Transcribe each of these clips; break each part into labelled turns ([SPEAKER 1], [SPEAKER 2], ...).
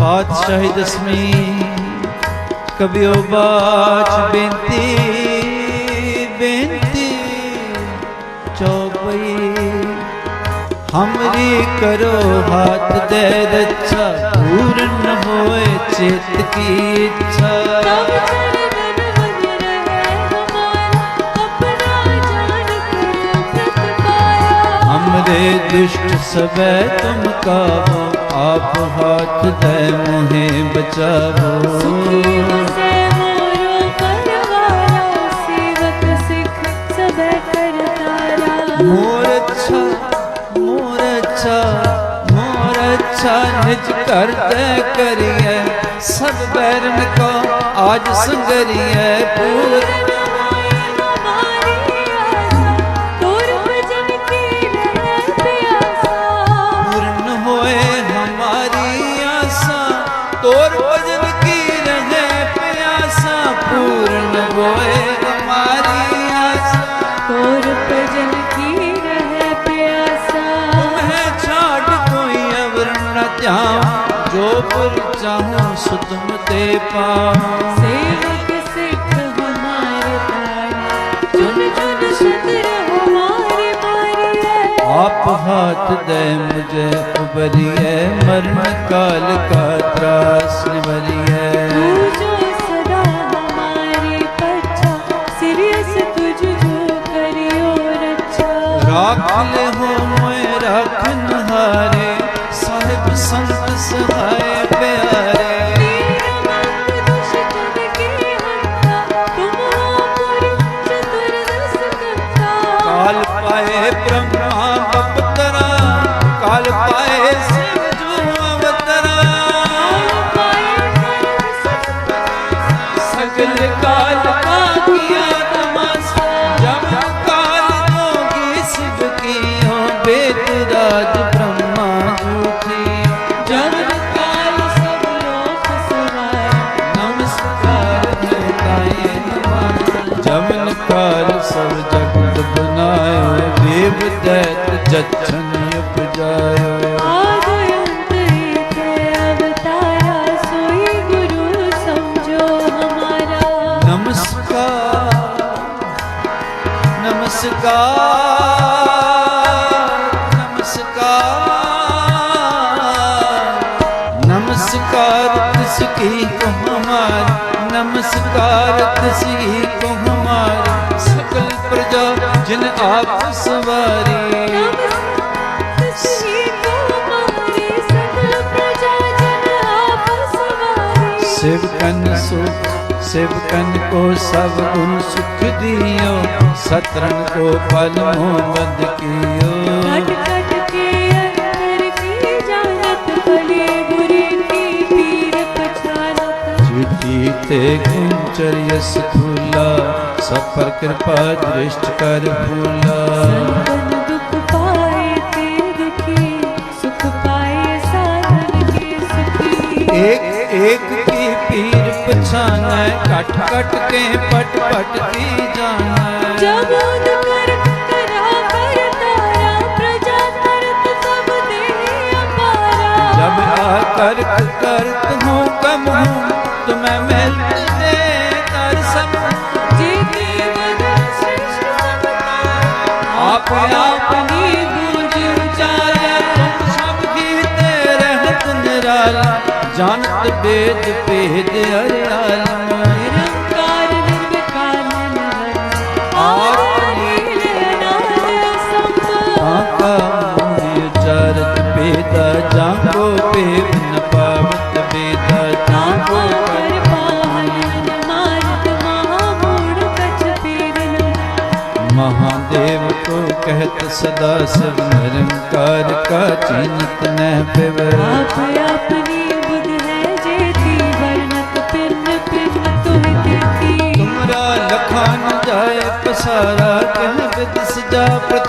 [SPEAKER 1] ਪਾਤਸ਼ਾਹੀ ਦਸਵੀਂ ਕਬਿਓ ਬਾਚ ਬੇਨਤੀ ਬੇਨਤੀ ਚੌਪਈ ਹਮਰੀ ਕਰੋ ਹਾਥ ਦੇ ਰੱਛਾ ਪੂਰਨ ਹੋਏ ਚਿਤ ਕੀ ਇੱਛਾ तब
[SPEAKER 2] चरणन मन रहे हमारा अपना जान कर व्रत पाया हमरे
[SPEAKER 1] दुष्ट सबे तुम काबो ਆਪ ਹੱਥ ਦੇ ਮੋਹੇ ਬਚਾਵੋ।
[SPEAKER 2] ਮੋਰ
[SPEAKER 1] ਮੋਰ ਮੋਰ ਅੱਛਾ ਕਰਦੇ ਕਰੀਏ ਸਭ ਬੈਰਨ ਕੋ ਆਜ ਸੰਗਰੀਏ ਪੂਰ आप हाथ दे मुझे उबरिए मरण काल का त्रास निवरिए
[SPEAKER 2] राख
[SPEAKER 1] ले हो मैं राखन Sacram दैत जच्छन उपजायो नमस्कार नमस्कार नमस्कार नमस्कार किसकी को हमार नमस्कार किसी को हमार सकल प्रजा जिन आप सवारी
[SPEAKER 2] ਸਿਵ
[SPEAKER 1] ਕਨ ਸੁਖ ਸਿਵ ਕਨ ਕੋ ਸਭ ਗੁਣ ਸੁਖ ਦਿਓ। ਸਤਰਨ ਕੋ ਫਲ ਮੋ ਬੰਦ ਕੀਓ। ਘਟ
[SPEAKER 2] ਘਟ ਕੇ ਅੰਤਰ
[SPEAKER 1] ਸਫਰ ਕਿਰਪਾ ਦ੍ਰਿਸ਼ਟ ਕਰ ਭੂਲਾ। ਸੰਤਨ
[SPEAKER 2] ਦੁਖ ਪਾਏ ਤੇ ਦੁਖੀ ਸੁਖ ਪਾਏ ਸਾਧਨ ਕੇ ਸੁਖੀ।
[SPEAKER 1] ਏਕ ਏਕ ਕੀ ਪੀਰ ਪਛਾਨੈ ਘਟ ਘਟ ਕੇ ਪਟ ਪਟ ਕੀ ਜਾਣੈ। ਜਗਤ
[SPEAKER 2] ਕਰ ਕਰਾ ਕਰਤਾਰਾ ਪ੍ਰਜਾ ਕਰਤ ਸਭ ਦੇ ਅਪਾਰਾ ਜਬ
[SPEAKER 1] ਆ ਕਰਤ ਕਰਤ ਹੂੰ ਕਮ ਹੂੰ ਜਾਣਤ ਭੇਦ ਭੇਦ ਅਰਿਆਨ
[SPEAKER 2] ਨਿਰੰਕਾਰ ਨਿਰਵਿਕਾਰ ਨਿਰਵੈਰ ਆਪ ਲੀਲਾ ਸੰਤ ਆਕਾ
[SPEAKER 1] ਮੋਹਿ ਚਰਤ ਮਹਾਦੇਵ ਕੋ ਕਹਿਤ ਸਦਾ ਸਭ ਨਿਰੰਕਾਰ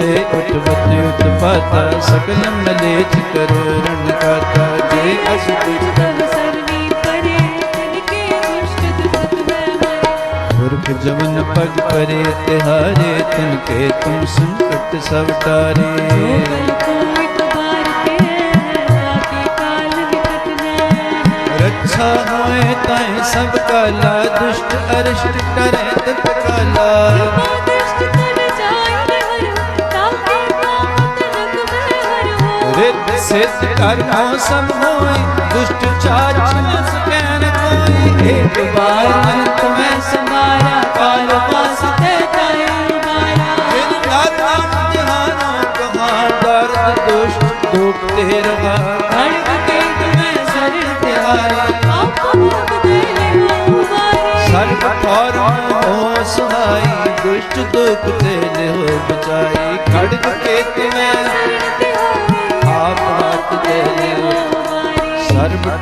[SPEAKER 1] ਤੇ ਉਠ ਵਤ ਉਤਪਾਤਾ ਸਕਲ ਮਲੇਚ ਕਰੋ ਰਣ ਕਾਤਾ ਜੇ ਅਸ ਤੁਝ ਤਨ
[SPEAKER 2] ਸਰਨੀ ਪਰੇ ਤਨ ਕੇ ਦੁਸ਼ਟ ਤਤ ਮੈਂ ਹੈ
[SPEAKER 1] ਪੁਰਖ ਜਮਨ ਪਗ ਪਰੇ ਤਿਹਾਰੇ, ਤਨ ਕੇ ਤੁਮ ਸੰਕਟ ਸਭ ਤਾਰੇ ਕਲ
[SPEAKER 2] ਕੋ ਮਿਟ ਬਾਰ ਕੇ ਆਕੇ ਕਾਲ ਵਿਕਟ ਮੈਂ
[SPEAKER 1] ਰੱਖਾ ਹੋਏ ਤੈ ਸਭ ਕਾਲਾ, ਦੁਸ਼ਟ ਅਰਸ਼ਟ ਕਰੇ ਤਤ ਕਾਲਾ। ਸਿੱਧ ਕਰਮੋ ਦੁਸ਼ਟ ਚਾਚਾ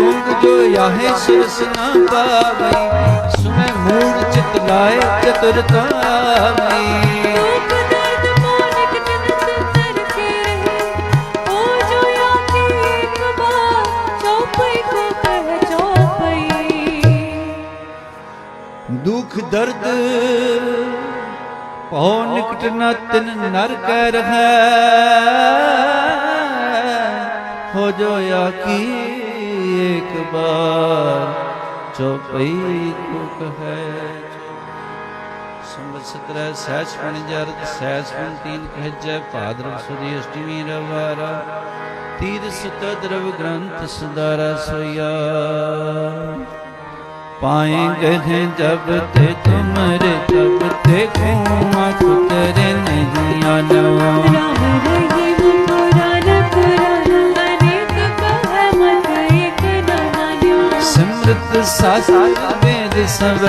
[SPEAKER 1] ਤੂੰ ਜੋ ਆਹੇ ਸਿਰਸ ਨਾ ਪਾਵਈ ਸੁਮੈ ਮੂੜ ਚਿਤ ਲਾਏ ਚਤੁਰਤਾ ਆਵਈ ਦੁਖ ਦਰਦ ਭਉ ਨਿਕਟ ਨ ਤਿਨ ਨਰ ਕਹਿ ਰਹਾ। ਹੋ ਜੋ ਆਕੀ ਬਾਰ ਚੋਪਈ ਕੁਕ ਹੈ। ਸੰਬਤ ਸਤਰੈ ਸਹਿਜ ਪਣ ਜਰਤ ਸਹਿਜ ਪਣ ਤੀਨ ਖਜੈ, ਭਾਦਰਵ ਸੁਦੀ ਅਸ਼ਟਮੀ ਰਵਾਰਾ। ਤੀਰ ਸੁਤ ਦਰਵ ਗ੍ਰੰਥ ਸੁਦਾਰਾ ਸੋਇਆ। ਪਾਏ ਗਏ ਜਬ ਤੇ ਤੁਮਰੇ ਜਬ ਤੇ ਘੂਮਾ ਕੁਤਰੇ ਨਹੀਂ ਆਨਵਾ सिमरत शास्त्र वेद सब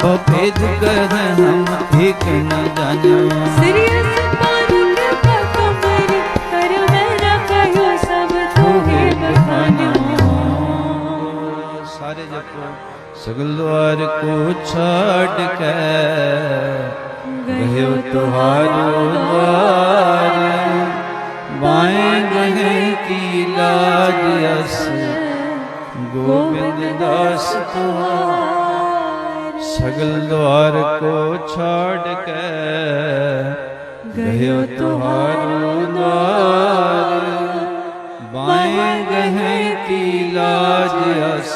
[SPEAKER 1] बहु भेद कह हम एक न जानो
[SPEAKER 2] सिरियस पान कृपा तुम्हारी कर मैं न कहो सब तुम्हें बखानो
[SPEAKER 1] ਸਾਰੇ ਜਪੋ ਸਗਲ ਦੁਆਰ ਕੋ ਛਾੜ ਕੇ
[SPEAKER 2] ਗਹਿਓ ਤੁਹਾਰੋ द्वार ਸਗਲ
[SPEAKER 1] ਦੁਆਰ ਕੋ ਛਾੜ ਕੇ
[SPEAKER 2] ਗਇਓ ਤੁਹਾਰੂ ਦੁਆਰ
[SPEAKER 1] ਬਾਏ ਗਹਿ ਕੀ ਲਾਜ ਅਸ,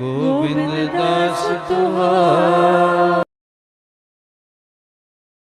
[SPEAKER 1] ਗੋਬਿੰਦ ਦਾਸ ਤੁਹਾਰ।